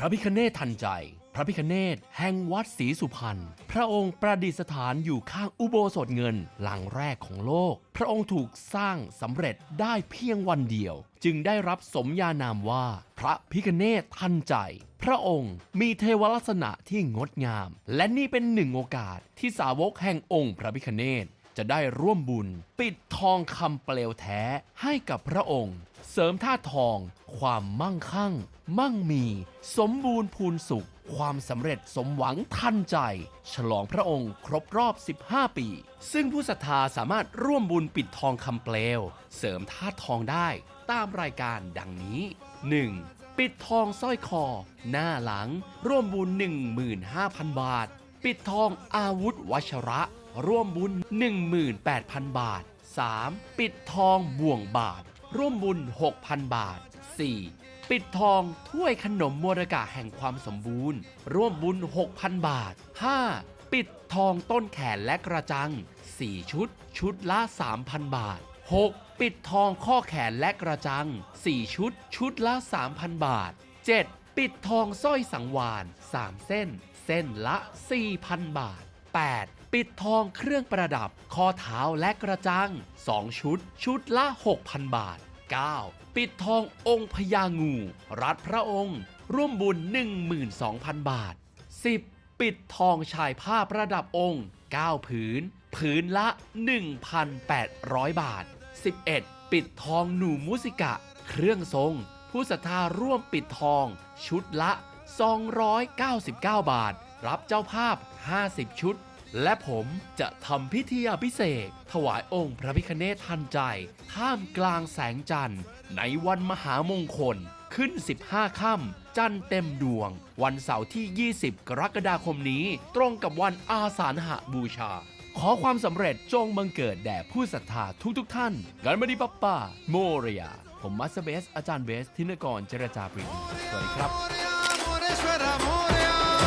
พระพิคเนศทันใจ พระพิคเนศแห่งวัดศรีสุพรรณ พระองค์ประดิษฐานอยู่ข้างอุโบสถเงินหลังแรกของโลก พระองค์ถูกสร้างสำเร็จได้เพียงวันเดียว จึงได้รับสมญานามว่า พระพิคเนศทันใจ พระองค์มีเทวลักษณะที่งดงาม และนี่เป็นหนึ่งโอกาสที่สาวกแห่งองค์พระพิคเนศ จะได้ร่วมบุญ ปิดทองคำเปลวแท้ให้กับพระองค์ เสริมธาทอง ความมั่งคั่ง มั่งมี สมบูรณ์พูนสุข ความสำเร็จสมหวังทันใจ ฉลองพระองค์ครบรอบ 15 ปี ซึ่งผู้ศรัทธาสามารถร่วมบุญปิดทองคำเปลว เสริมธาทองได้ตามรายการดังนี้ 1. ปิดทองสร้อยคอ หน้าหลัง ร่วมบุญ 15,000 บาท ปิดทองอาวุธวัชระ ร่วมบุญ 18,000 บาท 3. ปิดทองบ่วงบาท ร่วมบุญ 6,000 บาท 4. ปิดทองถ้วยขนมมรกะแห่งความสมบูรณ์ ร่วมบุญ 6,000 บาท 5. ปิดทองต้นแขนและกระจัง 4 ชุด ชุดละ 3,000 บาท 6. ปิดทองข้อแขนและกระจัง 4 ชุด ชุดละ 3,000 บาท 7. ปิดทองสร้อยสังวาน 3 เส้น เส้นละ 4,000 บาท 8. ปิดทองเครื่องประดับ ข้อเท้าและกระจัง 2 ชุด ชุดละ 6,000 บาท 9. ปิดทององค์พญางู รัดพระองค์ ร่วมบุญ 12,000 บาท 10. ปิดทองชายผ้าประดับองค์ 9 ผืน ผืนละ 1,800 บาท 11. ปิดทองหนูมุสิกะ เครื่องทรง ผู้ศรัทธาร่วมปิดทอง ชุดละ 299 บาท รับเจ้าภาพ 50 ชุด และผมจะทำพิธีอภิเษกถวายองค์พระพิคเนศทันใจ ท่ามกลางแสงจันทร์ ในวันมหามงคล ขึ้น 15 ค่ำจันทร์เต็มดวง วันเสาร์ที่ 20 กรกฎาคมนี้ ตรงกับวันอาสาฬหบูชาขอความสำเร็จจงบังเกิดแด่ผู้ศรัทธาทุกๆทท่าน กันมาดีปัปปาโมเรีย ผมมัสเบสอาจารย์เบสทินกรเจรจาปรีดีสวัสดีครับ Amore, amore, amore,